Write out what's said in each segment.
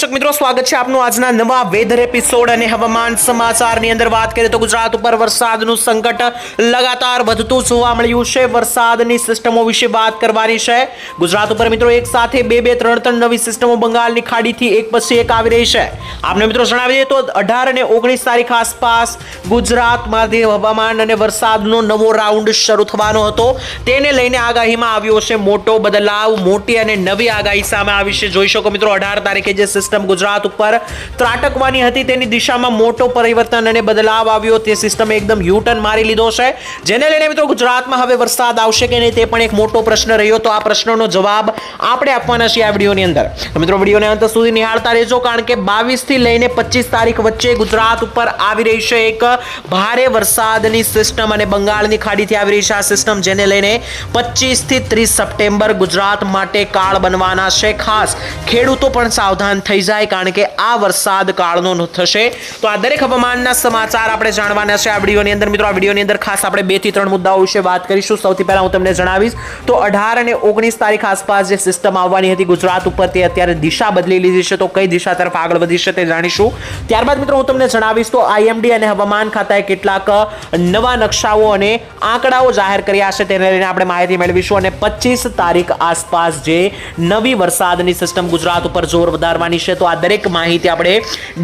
દર્શક મિત્રો, સ્વાગત છે આપનું આજના નવા વેધર એપિસોડ અને હવામાન સમાચારની અંદર વાત કરીએ તો ગુજરાત ઉપર વરસાદનું સંકટ લગાતાર વધતું જોવા મળ્યું છે. વરસાદની સિસ્ટમો વિશે વાત કરવાની છે. ગુજરાત ઉપર મિત્રો એક સાથે બે બે ત્રણ ત્રણ નવી સિસ્ટમો બંગાળની ખાડીથી એક પછી એક આવી રહી છે. આપને મિત્રો જણાવી દઈએ તો અઢાર અને ઓગણીસ તારીખ આસપાસ ગુજરાતમાંથી હવામાન અને વરસાદનો નવો રાઉન્ડ શરૂ થવાનો હતો. તેને લઈને આગાહીમાં આવ્યો છે મોટો બદલાવ, મોટી અને નવી આગાહી સામે આવી છે. જોઈ શકો મિત્રો, અઢાર તારીખે જે સિસ્ટમ ગુજરાત ઉપર ત્રાટકવાની હતી. તેની દિશામાં મોટો પરિવર્તન અને બદલાવ આવ્યો. તે સિસ્ટમે એકદમ યુટર્ન મારી લીધો છે. જેને લઈને મિત્રો ગુજરાતમાં હવે વરસાદ આવશે કે નહીં તે પણ એક મોટો પ્રશ્ન રહ્યો. તો આ પ્રશ્નનો જવાબ આપણે આપવાના છીએ આ વિડીયોની અંદર. મિત્રો વિડીયોને અંત સુધી નિહાળતા રહેજો, કારણ કે બાવીસથી લઈને પચીસ તારીખ વચ્ચે ગુજરાત ઉપર આવી રહી છે એક ભારે વરસાદની સિસ્ટમ અને બંગાળની ખાડીથી આવી રહી છે આ સિસ્ટમ, જેને લઈને પચીસથી ત્રીસ સપ્ટેમ્બર ગુજરાત માટે કાળ બનવાના છે ખાસ. ખેડૂતો પણ સાવધાન થઈ જાય કારણ કે આ વરસાદ કાળનો થશે. તો આ દરેક હવામાનના સમાચાર આપણે જાણવાના છે. આ વિડીયોની અંદર મિત્રો, આ વિડીયોની અંદર ખાસ આપણે બેથી ત્રણ મુદ્દાઓ વિશે વાત કરીશું. સૌથી પહેલા હું તમને જણાવીશ તો અઢાર અને ઓગણીસ તારીખ આસપાસ જે સિસ્ટમ આવવાની હતી ગુજરાત ઉપર તે અત્યારે દિશા બદલી લીધી છે. તો કઈ દિશા તરફ આગળ વધી છે તે જાણીશું. ત્યારબાદ મિત્રો હું તમને જણાવીશ તો આઈએમડી અને હવામાન ખાતાએ કેટલાક નવા નકશાઓ અને આંકડાઓ જાહેર કર્યા છે. તેને લઈને આપણે માહિતી મેળવીશું અને પચીસ તારીખ આસપાસ જે નવી વરસાદની સિસ્ટમ ગુજરાત ઉપર જોર વધારવાની છે. તો આ દરેક માહિતી આપણે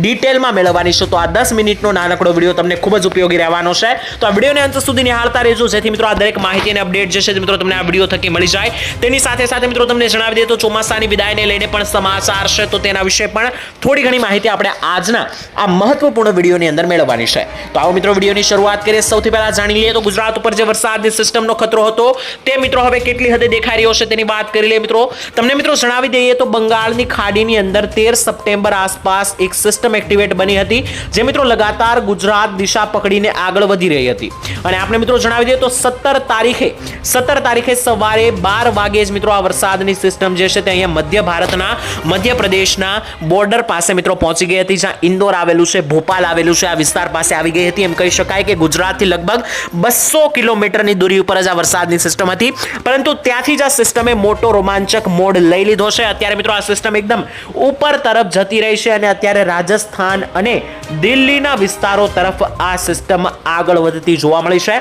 ડિટેલમાં મેળવવાની છે. તો આ દસ મિનિટનો નાનકડો વીડિયો તમને ખૂબ જ ઉપયોગી રહેવાનો છે. તો આ વિડીયોને અંત સુધી નિહાળતા રહેજો. જેથી મિત્રો આ દરેક માહિતી અને અપડેટ જે છે મિત્રો તમને આ વીડિયો થકી મળી જાય. તેની સાથે સાથે મિત્રો તમને જણાવી દઈએ તો ચોમાસાની વિદાયને લઈને પણ સમાચાર છે. તો તેના વિશે પણ થોડી ઘણી માહિતી આપણે આજના આ મહત્વપૂર્ણ વિડીયોની અંદર મેળવવાની છે. તો આવો મિત્રો વિડીયોની શરૂઆત કરીએ. સૌથી પહેલાં જાણી લઈએ તો ગુજરાત ઉપર જે વરસાદની સિસ્ટમનો ખતરો હતો, તે મિત્રો હવે કેટલી હદે દેખાઈ રહ્યો છે તેની વાત કરી લઈએ મિત્રો. તમને મિત્રો જણાવી દઈએ તો બંગાળની ખાડીની અંદર તેર સપ્ટેમ્બર આસપાસ એક સિસ્ટમ એક્ટિવેટ બની હતી, જે મિત્રો લગાતાર ગુજરાત દિશા પકડીને આગળ વધી રહી હતી. અને આપણે મિત્રો જણાવી દઈએ તો સત્તર તારીખે સત્તર તારીખે સવારે બાર વાગે જ મિત્રો આ વરસાદની સિસ્ટમ જે છે તે અહીંયા મધ્ય ભારતના મધ્યપ્રદેશના બોર્ડર પાસે મિત્રો પહોંચી ગઈ હતી, જ્યાં ઇન્દોર આવેલું છે, ભોપાલ આવેલું છે, આ વિસ્તાર પાસે આવી ગઈ હતી. એમ કહી શકાય કે ગુજરાતથી લગભગ બસો કિલોમીટરની દૂરી ઉપર જ આ વરસાદની સિસ્ટમ હતી. પરંતુ ત્યાંથી જ આ સિસ્ટમે મોટો રોમાંચક મોડ લઈ લીધો છે. અત્યારે મિત્રો આ સિસ્ટમ એકદમ ઉપર તરફ જતી રહી છે અને અત્યારે રાજસ્થાન અને દિલ્હીના વિસ્તારો તરફ આ સિસ્ટમ આગળ વધતી જોવા મળી છે.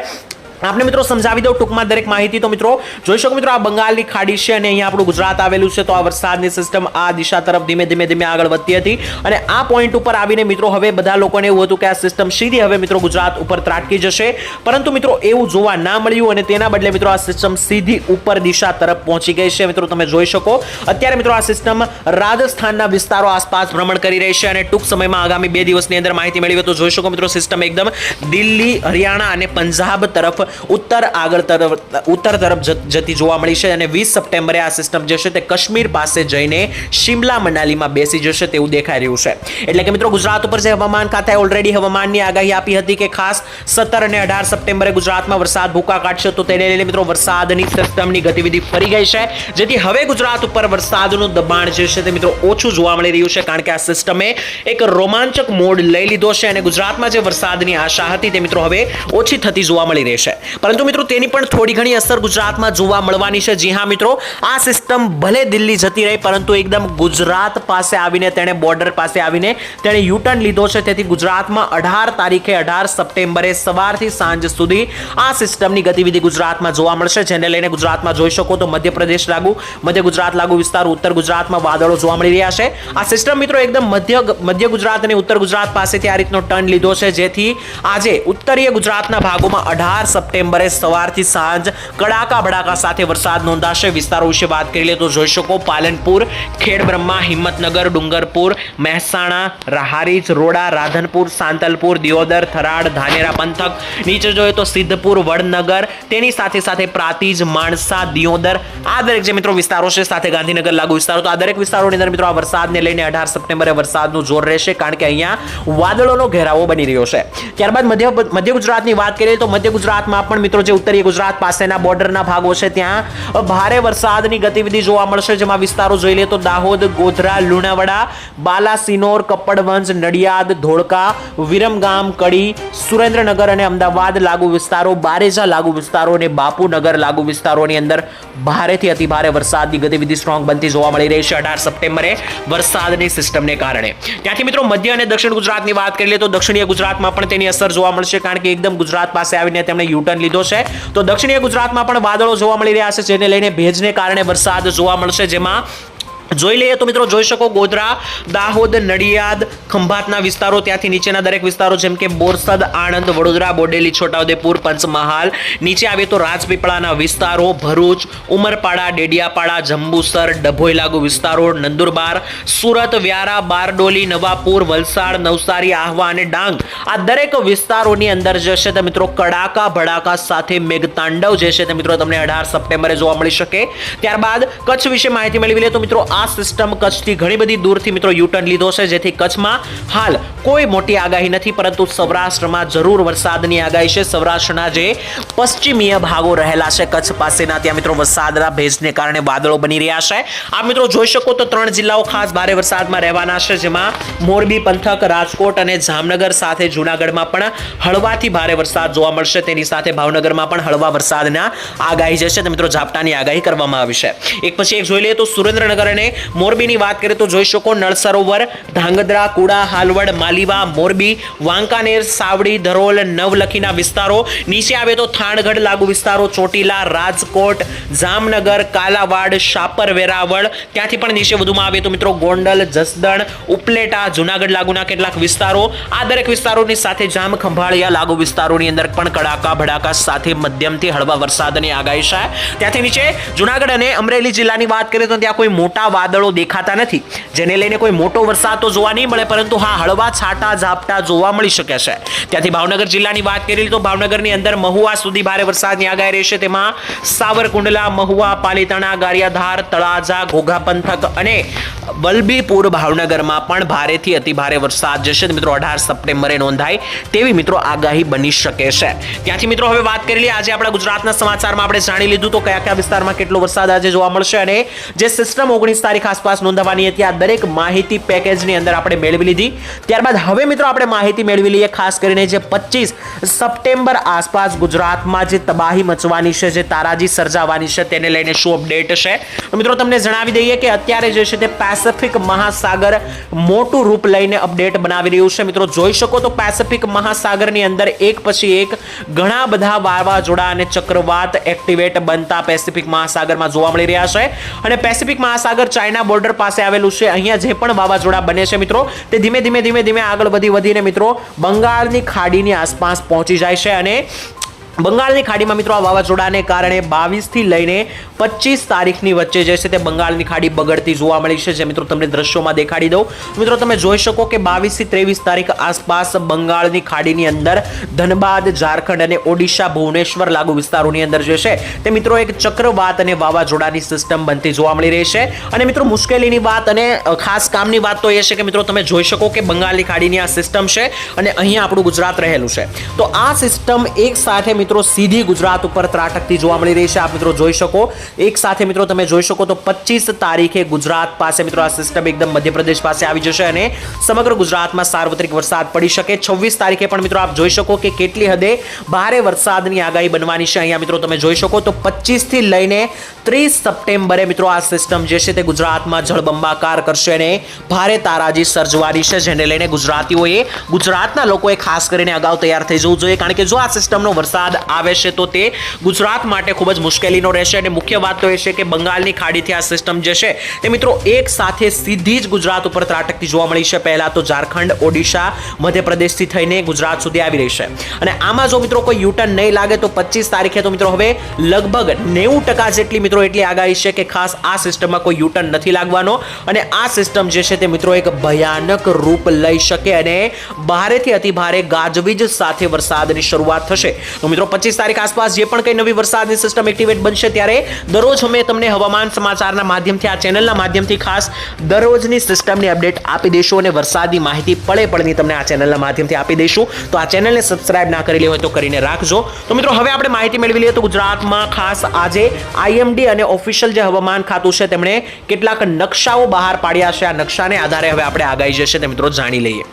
આપણે મિત્રો સમજાવી દઉં ટૂંકમાં દરેક માહિતી. તો મિત્રો, જોઈ શકો મિત્રો, આ બંગાળની ખાડી છે અને અહીંયા આપણું ગુજરાત આવેલું છે. તો આ વરસાદની સિસ્ટમ આ દિશા તરફ ધીમે ધીમે ધીમે આગળ વધતી હતી. અને આ પોઈન્ટ ઉપર આવીને મિત્રો, હવે બધા લોકોને એવું હતું કે આ સિસ્ટમ સીધી હવે મિત્રો ગુજરાત ઉપર ત્રાટકી જશે. પરંતુ મિત્રો, એવું જોવા ના મળ્યું અને તેના બદલે મિત્રો, આ સિસ્ટમ સીધી ઉપર દિશા તરફ પહોંચી ગઈ છે. મિત્રો, તમે જોઈ શકો. અત્યારે મિત્રો, આ સિસ્ટમ રાજસ્થાનના વિસ્તારો આસપાસ ભ્રમણ કરી રહી છે અને ટૂંક સમયમાં આગામી બે દિવસની અંદર માહિતી મેળવી તો જોઈ શકો મિત્રો સિસ્ટમ એકદમ દિલ્હી, હરિયાણા અને પંજાબ તરફ ઉત્તર આગળ તરફ, ઉત્તર તરફ જતી જોવા મળી છે અને વીસ સપ્ટેમ્બરે આ સિસ્ટમ જે છે તે કાશ્મીર પાસે જઈને શિમલા મનાલીમાં બેસી જશે તેવું દેખાઈ રહ્યું છે. એટલે કે મિત્રો, ગુજરાત ઉપર જે હવામાન ખાતાએ ઓલરેડી હવામાનની આગાહી આપી હતી કે ખાસ સત્તર અને અઢાર સપ્ટેમ્બરે ગુજરાતમાં વરસાદ ભૂકા કાઢશે, તો તેને લઈને મિત્રો વરસાદની સિસ્ટમની ગતિવિધિ ફરી ગઈ છે. જેથી હવે ગુજરાત ઉપર વરસાદનું દબાણ જે છે તે મિત્રો ઓછું જોવા મળી રહ્યું છે, કારણ કે આ સિસ્ટમે એક રોમાંચક મોડ લઈ લીધો છે અને ગુજરાતમાં જે વરસાદની આશા હતી તે મિત્રો હવે ઓછી થતી જોવા મળી રહી છે. પરંતુ મિત્રો, તેની પણ થોડી ઘણી અસર ગુજરાતમાં જોવા મળવાની છે. જી હા, મિત્રો, આ સિસ્ટમ ભલે દિલ્હી જતી રહી, પરંતુ એકદમ ગુજરાત પાસે આવીને, તેણે બોર્ડર પાસે આવીને, તેણે યુટર્ન લીધો છે. તેથી ગુજરાતમાં અઢાર તારીખે, અઢાર સપ્ટેમ્બરે સવારથી સાંજ સુધી આ સિસ્ટમની ગતિવિધિ ગુજરાતમાં જોવા મળશે. જેને લઈને ગુજરાતમાં જોઈ શકો તો મધ્યપ્રદેશ લાગુ, મધ્ય ગુજરાત લાગુ વિસ્તાર, ઉત્તર ગુજરાતમાં વાદળો જોવા મળી રહ્યા છે. આ સિસ્ટમ મિત્રો, એકદમ મધ્ય મધ્ય ગુજરાત અને ઉત્તર ગુજરાત પાસેથી આ રીતનો ટર્ન લીધો છે. જેથી આજે ઉત્તરીય ગુજરાતના ભાગોમાં અઢાર સપ્ટેમ્બરે સવારથી સાંજ કડાકા ભડાકા સાથે વરસાદ નોંધાશે. વિસ્તારો વિશે વાત કરી લે તો જોઈ શકો પાલનપુર, ખેડબ્રહ્મા, હિંમતનગર, ડુંગરપુર, મહેસાણા, રાહારીજ, રોડા, રાધનપુર, સાંતલપુર, દિયોદર થરાડ ધાનેરા પંથક. નીચે જોઈએ તો સિદ્ધપુર, વડનગર, તેની સાથે સાથે પ્રાતિજ, માણસા, દિયોદર. આ દરેક જે મિત્રો વિસ્તારો છે, સાથે ગાંધીનગર લાગુ વિસ્તારો. તો આ દરેક વિસ્તારોની અંદર મિત્રો આ વરસાદને લઈને અઢાર સપ્ટેમ્બરે વરસાદનું જોર રહેશે કારણ કે અહીંયા વાદળોનો ઘેરાવો બની રહ્યો છે. ત્યારબાદ મધ્ય મધ્ય ગુજરાતની વાત કરીએ તો મધ્ય ગુજરાતમાં ગુજરાતમાં પણ મિત્રો જે ઉત્તરીય ગુજરાત પાસેના બોર્ડરના ભાગો છે, ત્યાં ભારે વરસાદની ગતિવિધિ જોવા મળશે. જેમાં વિસ્તારો જોઈ લે તો દાહોદ, ગોધરા, લુણાવાડા, બાલાસિનોર, કપડવંજ, નડિયાદ, ધોળકા, વિરમગામ, કડી, સુરેન્દ્રનગર અને અમદાવાદ લાગુ વિસ્તારો, બારેજા લાગુ વિસ્તારો અને બાપુનગર લાગુ વિસ્તારોની અંદર ભારેથી અતિભારે વરસાદની ગતિવિધિ સ્ટ્રોંગ બનતી જોવા મળી રહી છે અઢાર સપ્ટેમ્બરે વરસાદની સિસ્ટમને કારણે. ત્યાંથી મિત્રો મધ્ય અને દક્ષિણ ગુજરાતની વાત કરી લઈએ તો દક્ષિણીય ગુજરાતમાં પણ તેની અસર જોવા મળશે, કારણ કે એકદમ ગુજરાત પાસે આવીને તેમણે યુટર્ન લીધો છે. તો દક્ષિણીય ગુજરાતમાં પણ વાદળો જોવા મળી રહ્યા છે, જેને લઈને ભેજને કારણે વરસાદ જોવા મળશે, જેમાં જોઈ લઈએ તો મિત્રો, જોઈ શકો ગોધરા, દાહોદ, નડિયાદ, ખંભાતના વિસ્તારો, ત્યાંથી નીચેના દરેક વિસ્તારો જેમ કે બોરસદ, આણંદ, વડોદરા, બોડેલી, છોટાઉદેપુર, પંચમહાલ. નીચે આવે તો રાજપીપળાના વિસ્તારો, ભરૂચ, ઉમરપાડા, ડેડિયાપાડા, જંબુસર ડભોઈ લાગુ વિસ્તારો, નંદુરબાર, સુરત, વ્યારા, બારડોલી, નવાપુર, વલસાડ, નવસારી, આહવા અને ડાંગ. આ દરેક વિસ્તારોની અંદર જે છે તે મિત્રો, કડાકા, ભડાકા સાથે મેઘતાંડવ જે છે તે મિત્રો, તમને અઢાર સપ્ટેમ્બરે જોવા મળી શકે. ત્યારબાદ કચ્છ વિશે માહિતી મેળવી લે તો મિત્રો આ સિસ્ટમ કચ્છથી ઘણી બધી દૂરથી મિત્રો યુટર્ન લીધો છે, જેથી કચ્છમાં હાલ કોઈ મોટી આગાહી નથી, પરંતુ સૌરાષ્ટ્રમાં જરૂર વરસાદની આગાહી છે. સૌરાષ્ટ્રના જે પશ્ચિમીય ભાગો રહેલા છે કચ્છ પાસેના, ત્યાં મિત્રો વરસાદના ભેજને કારણે વાદળો બની રહ્યા છે. આ મિત્રો જોઈ શકો તો ત્રણ જિલ્લાઓ ખાસ ભારે વરસાદમાં રહેવાના છે, જેમાં મોરબી, પંથક, રાજકોટ અને જામનગર સાથે જૂનાગઢમાં પણ હળવાથી ભારે વરસાદ જોવા મળશે. તેની સાથે ભાવનગરમાં પણ હળવા વરસાદના આગાહી જે છે મિત્રો ઝાપટાની આગાહી કરવામાં આવી છે. એક પછી એક જોઈ લઈએ તો સુરેન્દ્રનગર અને મોરબીની વાત કરીએ તો જોઈ શકો નળ સરોવર ધાંગધ્રા, કુડા, હાલવડ, માલીવા, મોરબી, વાંકાનેર, સાવડી, ધરોલ, નવલખીના વિસ્તારો. નીચે આવે તો થાણગઢ લાગુ વિસ્તારો, ચોટીલા, રાજકોટ, જામનગર, કાલાવાડ, શાપર, વેરાવળ. ત્યાંથી પણ નીચે વધુમાં આવે તો મિત્રો ગોંડલ, જસદણ, ઉપલેટા, જુનાગઢ લાગુના કેટલાક વિસ્તારો. આ દરેક વિસ્તારોની સાથે જામ ખંભાળિયા લાગુ વિસ્તારોની અંદર પણ કડાકા, ભડાકા સાથે મધ્યમથી હળવા વરસાદની આગાહી છે. ત્યાંથી નીચે જુનાગઢ અને અમરેલી જિલ્લાની વાત કરીએ તો ત્યાં કોઈ મોટા વાદળો દેખાતા નથી. જેને લઈને કોઈ મોટો વરસાદ તો જોવા નહીં મળે, પરંતુ હા, હળવા છાંટા ઝાપટા જોવા મળી શકે છે. ત્યાંથી ભાવનગર જિલ્લાની વાત કરી તો ભાવનગરની અંદર મહુવા સુધી ભારે વરસાદની આગાહી રહેશે તેમાં સાવરકુંડલા, મહુવા, પાલીતાણા, ગારિયાધાર, તળાજા ઘોઘા પંથક અને વલભીપુર ભાવનગરમાં પણ ભારેથી અતિ ભારે વરસાદ જશે. મિત્રો, અઢાર સપ્ટેમ્બરે નોંધાય તેવી મિત્રો આગાહી બની શકે છે. ત્યાંથી મિત્રો, હવે વાત કરી લઈએ. આજે આપણા ગુજરાતના સમાચારમાં આપણે જાણી લીધું તો કયા કયા વિસ્તારમાં કેટલો વરસાદ આજે જોવા મળશે અને જે સિસ્ટમ ઓગણીસ તારીખ આસપાસ નોંધવાની હતી. આ દરેક માહિતી પેકેજની અંદર આપણે મેળવી લીધી. ત્યારબાદ હવે મિત્રો આપણે માહિતી મેળવી લઈએ ખાસ કરીને જે પચીસ સપ્ટેમ્બર આસપાસ ગુજરાતમાં જે તબાહી મચવાની છે, જે તારાજી સર્જાવાની છે, તેને લઈને શું અપડેટ છે? મિત્રો તમને જણાવી દઈએ કે અત્યારે જે છે તે પેસિફિક મહાસાગર મોટું રૂપ લઈને અપડેટ બનાવી રહ્યું છે. મિત્રો જોઈ શકો તો પેસિફિક મહાસાગરની અંદર એક પછી એક ઘણા બધા વાવાઝોડા અને ચક્રવાત એક્ટિવેટ બનતા પેસિફિક મહાસાગરમાં જોવા મળી રહ્યા છે. અને પેસિફિક મહાસાગર ચાઇના બોર્ડર પાસે આવેલું છે. અહીંયા જે પણ વાવાઝોડા બને છે મિત્રો, તે ધીમે ધીમે ધીમે ધીમે આગળ વધી વધીને મિત્રો બંગાળની ખાડીની આસપાસ પહોંચી જાય છે અને બંગાળની ખાડીમાં મિત્રો આ વાવાઝોડાને કારણે બાવીસથી લઈને પચીસ તારીખની વચ્ચે જે છે તે બંગાળની ખાડી બગડતી જોવા મળી છે, જે મિત્રો તમને દ્રશ્યોમાં દેખાડી દઉં. મિત્રો તમે જોઈ શકો કે બાવીસથી ત્રેવીસ તારીખ આસપાસ બંગાળની ખાડીની અંદર ધનબાદ, ઝારખંડ અને ઓડિશા, ભુવનેશ્વર લાગુ વિસ્તારોની અંદર જે છે તે મિત્રો એક ચક્રવાત અને વાવાઝોડાની સિસ્ટમ બનતી જોવા મળી રહી છે. અને મિત્રો મુશ્કેલીની વાત અને ખાસ કામની વાત તો એ છે કે મિત્રો તમે જોઈ શકો કે બંગાળની ખાડીની આ સિસ્ટમ છે અને અહીંયા આપણું ગુજરાત રહેલું છે. તો આ સિસ્ટમ એક સાથે મિત્રો, સીધી ગુજરાત ઉપર ત્રાટકતી જોવા મળી રહી છે. આપ મિત્રો જોઈ શકો. એક સાથે મિત્રો તમે જોઈ શકો તો પચીસ તારીખે ગુજરાત પાસે મિત્રો આ સિસ્ટમ એકદમ મધ્યપ્રદેશ પાસે આવી જશે અને સમગ્ર ગુજરાતમાં સાર્વત્રિક વરસાદ પડી શકે. છવ્વીસ તારીખે પણ મિત્રો આપ જોઈ શકો કે કેટલી હદે ભારે વરસાદની આગાહી બનવાની છે. અહીંયા મિત્રો તમે જોઈ શકો તો પચીસથી લઈને ત્રીસ સપ્ટેમ્બરે મિત્રો આ સિસ્ટમ જે છે તે ગુજરાતમાં જળબંબાકાર કરશે અને ભારે તારાજી સર્જવાની છે, જેને લઈને ગુજરાતીઓએ ગુજરાતના લોકોએ ખાસ કરીને અગાઉ તૈયાર થઈ જવું જોઈએ. કારણ કે જો આ સિસ્ટમનો વરસાદ આવે છે તો તે ગુજરાત માટે ખૂબ જ મુશ્કેલીનો રહેશે અને મુખ્ય વાત તો એ છે કે બંગાળની ખાડીથી આ સિસ્ટમ જે છે તે મિત્રો એક સાથે સીધી જ ગુજરાત ઉપર ત્રાટકતી જોવા મળી છે. પહેલાં તો ઝારખંડ, ઓડિશા, મધ્યપ્રદેશથી થઈને ગુજરાત સુધી આવી રહી છે. અને આમાં જો મિત્રો કોઈ યુટર્ન નહીં લાગે તો પચીસ તારીખે તો મિત્રો હવે લગભગ નેવું ટકા જેટલી મિત્રો એટલી આગાહી છે કે ખાસ આ સિસ્ટમમાં કોઈ યુટર્ન નથી લાગવાનો. અને આ સિસ્ટમ જે છે તે મિત્રો એક ભયાનક રૂપ લઈ શકે અને ભારેથી અતિ ભારે ગાજવીજ સાથે વરસાદની શરૂઆત થશે. તો મિત્રો મિત્રો, પચીસ તારીખ આસપાસ જે પણ કંઈ નવી વરસાદની સિસ્ટમ એક્ટિવેટ બનશે ત્યારે દરરોજ અમે તમને હવામાન સમાચારના માધ્યમથી, આ ચેનલના માધ્યમથી ખાસ દરરોજની સિસ્ટમની અપડેટ આપી દઈશું અને વરસાદની માહિતી પડે પડની તમને આ ચેનલના માધ્યમથી આપી દઈશું. તો આ ચેનલને સબસ્ક્રાઇબ ના કરેલી હોય તો કરીને રાખજો. તો મિત્રો, હવે આપણે માહિતી મેળવી લઈએ તો ગુજરાતમાં ખાસ આજે આઈએમડી અને ઓફિશિયલ જે હવામાન ખાતું છે, તેમણે કેટલાક નકશાઓ બહાર પાડ્યા છે. આ નકશાને આધારે હવે આપણે આગાહી જશે તે મિત્રો જાણી લઈએ.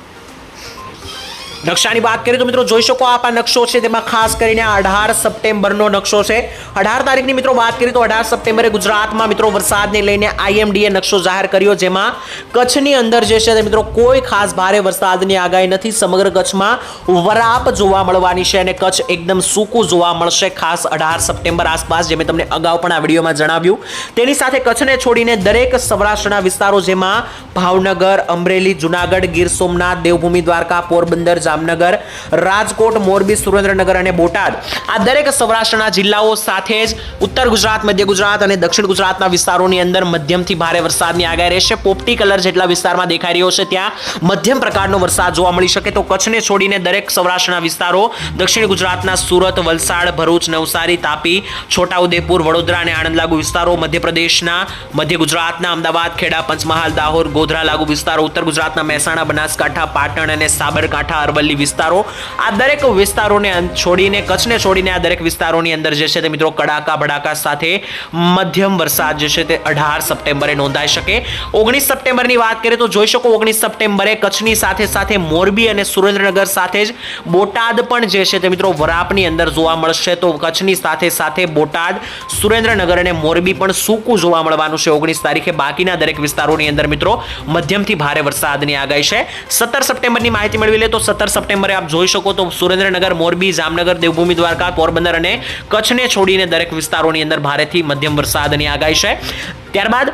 નકશાની વાત કરીએ તો મિત્રો જોઈ શકો આપ આ નકશો છે. તેમાં ખાસ કરીને અઢાર સપ્ટેમ્બરનો નકશો છે. અઢાર તારીખની મિત્રો વાત કરીએ તો અઢાર સપ્ટેમ્બરે ગુજરાતમાં મિત્રો વરસાદને લઈને આઈએમડીએ નકશો જાહેર કર્યો. જેમાં કચ્છની અંદર જે છે તે મિત્રો કોઈ ખાસ ભારે વરસાદની આગાહી નથી. સમગ્ર કચ્છમાં વરાપ જોવા મળવાની છે અને કચ્છ એકદમ સૂકું જોવા મળશે ખાસ અઢાર સપ્ટેમ્બર આસપાસ, જે મેં તમને અગાઉ પણ આ વિડીયોમાં જણાવ્યું. તેની સાથે કચ્છને છોડીને દરેક સૌરાષ્ટ્રના વિસ્તારો, જેમાં ભાવનગર, અમરેલી, જુનાગઢ, ગીર સોમનાથ, દેવભૂમિ, દ્વારકા, પોરબંદર જામનગર, રાજકોટ, મોરબી, સુરેન્દ્રનગર અને બોટાદ. આ દરેક સૌરાષ્ટ્રના જિલ્લાઓ સાથે જ ઉત્તર ગુજરાત, મધ્ય ગુજરાત અને દક્ષિણ ગુજરાતના વિસ્તારોની અંદર મધ્યમથી ભારે વરસાદની આગાહી રહેશે પોપટી કલર જેટલા વિસ્તારમાં દેખાઈ રહ્યો છે, ત્યાં મધ્યમ પ્રકારનો વરસાદ જોવા મળી શકે. તો કચ્છને છોડીને દરેક સૌરાષ્ટ્રના વિસ્તારો, દક્ષિણ ગુજરાતના સુરત, વલસાડ, ભરૂચ, નવસારી, તાપી, છોટાઉદેપુર, વડોદરા અને આણંદ લાગુ વિસ્તારો, મધ્યપ્રદેશના મધ્ય ગુજરાતના અમદાવાદ, ખેડા, પંચમહાલ, દાહોદ, ગોધરા લાગુ વિસ્તારો, ઉત્તર ગુજરાતના મહેસાણા, બનાસકાંઠા, પાટણ અને સાબરકાંઠા, અરવલ્લી વિસ્તારો. આ દરેક વિસ્તારોને છોડીને, કચ્છને છોડીને આ દરેક વિસ્તારોની અંદર જે છે તે મિત્રો કડાકા ભડાકા સાથે મધ્યમ વરસાદ જે છે તે અઢાર સપ્ટેમ્બરે નોંધાઈ શકે. ઓગણીસ સપ્ટેમ્બરની વાત કરીએ તો જોઈ શકો ઓગણીસ સપ્ટેમ્બરે કચ્છની સાથે સાથે મોરબી અને સુરેન્દ્રનગર સાથે જ બોટાદ પણ જે છે તે મિત્રો વરાપની અંદર જોવા મળશે. તો કચ્છની સાથે સાથે બોટાદ, સુરેન્દ્રનગર અને મોરબી પણ સૂકું જોવા મળવાનું છે ઓગણીસ તારીખે. બાકીના દરેક વિસ્તારોની અંદર મિત્રો મધ્યમથી ભારે વરસાદની આગાહી છે. સત્તર સપ્ટેમ્બરની માહિતી મેળવી લે તો સત્તર સપ્ટેમ્બરે આપ જોઈ શકો તો સુરેન્દ્રનગર, મોરબી, જામનગર, દેવભૂમિ, દ્વારકા, પોરબંદર અને કચ્છને છોડીને દરેક વિસ્તારોની અંદર ભારેથી મધ્યમ વરસાદની આગાહી છે. ત્યારબાદ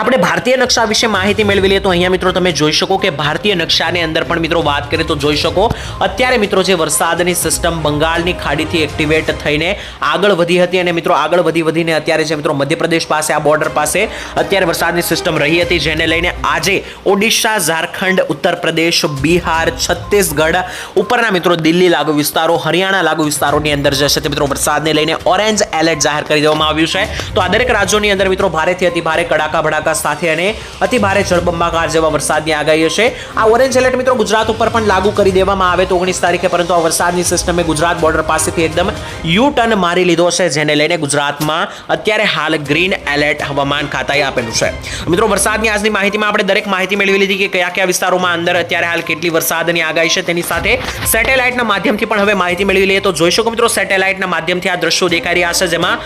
આપણે ભારતીય નકશા વિશે માહિતી મેળવી લઈએ તો અહીંયા મિત્રો તમે જોઈ શકો કે ભારતીય નકશાની અંદર પણ મિત્રો વાત કરીએ તો જોઈ શકો. અત્યારે મિત્રો જે વરસાદની સિસ્ટમ બંગાળની ખાડીથી એક્ટિવેટ થઈને આગળ વધી હતી અને મિત્રો આગળ વધી વધીને અત્યારે જે મિત્રો મધ્યપ્રદેશ પાસે, આ બોર્ડર પાસે અત્યારે વરસાદની સિસ્ટમ રહી હતી, જેને લઈને આજે ઓડિશા, ઝારખંડ ઉત્તર પ્રદેશ બિહાર, છત્તીસગઢ ઉપરના મિત્રો દિલ્હી લાગુ વિસ્તારો, હરિયાણા લાગુ વિસ્તારોની અંદર જે છે તે મિત્રો વરસાદને લઈને ઓરેન્જ એલર્ટ જાહેર કરી દેવામાં આવ્યું છે. તો આ દરેક રાજ્યોની અંદર મિત્રો ભારેથી અતિ ભારે કડાકા ભડાકા સાથે અને અતિ ભારે જળબંબાકાર જેવા વરસાદની આગાહી છે આ ઓરેન્જ એલર્ટ મિત્રો ગુજરાત ઉપર પણ લાગુ કરી દેવામાં આવે તો ઓગણીસ તારીખે, પરંતુ આ વરસાદની સિસ્ટમે ગુજરાત બોર્ડર પાસેથી એકદમ યુ ટર્ન મારી લીધો છે, જેને લઈને ગુજરાતમાં અત્યારે હાલ ગ્રીન એલર્ટ હવામાન ખાતાએ આપેલું છે. મિત્રો, વરસાદની આજની માહિતીમાં આપણે દરેક માહિતી મેળવી લીધી કે કયા કયા વિસ્તારોમાં અંદર અત્યારે હાલ કેટલી વરસાદની આગાહી છે તેની સાથે સેટેલાઇટના માધ્યમથી પણ હવે માહિતી મેળવી લઈએ. તો જોઈ શકો મિત્રો, સેટેલાઇટના માધ્યમથી આ દ્રશ્યો દેખાઈ રહ્યા છે, જેમાં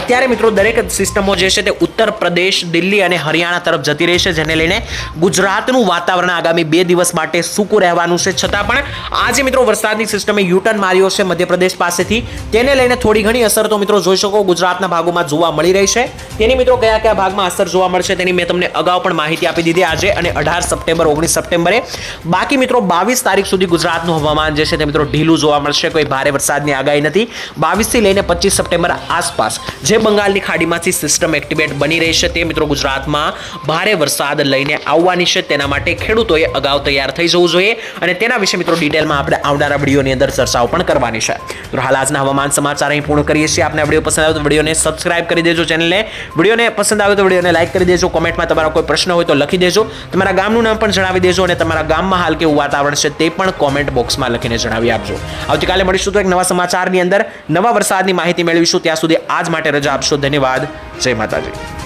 અત્યારે મિત્રો દરેક સિસ્ટમો જે છે તે ઉત્તર પ્રદેશ, દિલ્હી અને હરિયાણા તરફ જતી રહેશે જેને લઈને ગુજરાતનું વાતાવરણ આગામી બે દિવસ માટે સૂકું રહેવાનું છે. છતાં પણ આજે મિત્રો વરસાદની સિસ્ટમે યુટર્ન માર્યો છે મધ્યપ્રદેશ પાસેથી. તેને લઈને થોડી ઘણી અસર તો મિત્રો જોઈ શકો, ગુજરાતના ભાગોમાં જોવા મળી રહી છે. તેની મિત્રો કયા કયા ભાગમાં અસર જોવા મળશે તેની મેં તમને અગાઉ પણ માહિતી આપી દીધી આજે અને અઢાર સપ્ટેમ્બર, ઓગણીસ સપ્ટેમ્બરે. બાકી મિત્રો બાવીસ તારીખ સુધી ગુજરાતનું હવામાન જે છે તે મિત્રો ઢીલું જોવા મળશે, કોઈ ભારે વરસાદની આગાહી નથી. બાવીસથી લઈને પચીસ સપ્ટેમ્બર આસપાસ જે બંગાળની ખાડીમાંથી સિસ્ટમ એક્ટિવેટ બની રહી છે તે મિત્રો ગુજરાતમાં ભારે વરસાદ લઈને આવવાની છે. તેના માટે ખેડૂતોએ અગાઉ તૈયાર થઈ જવું જોઈએ અને તેના વિશે મિત્રો ડિટેલમાં આપણે આવનારા વિડીયોની અંદર ચર્ચાઓ પણ કરવાની છે. તો હાલ આજના હવામાન સમાચાર અહીં પૂર્ણ કરીએ છીએ. આપને વીડિયો પસંદ આવે તો વિડીયોને સબસ્ક્રાઇબ કરી દેજો ચેનલને વિડીયોને પસંદ આવે તો વિડીયોને લાઇક કરી દેજો. કોમેન્ટમાં તમારો કોઈ પ્રશ્ન હોય તો લખી દેજો. તમારા ગામનું નામ પણ જણાવી દેજો અને તમારા ગામમાં હાલ કેવું વાતાવરણ છે તે પણ કોમેન્ટ બોક્સમાં લખીને જણાવી આપજો. આવતીકાલે મળીશું તો એક નવા સમાચારની અંદર. નવા વરસાદની માહિતી મેળવીશું. ત્યાં સુધી આજ માટે રજા આપશો. ધન્યવાદ. જય માતાજી.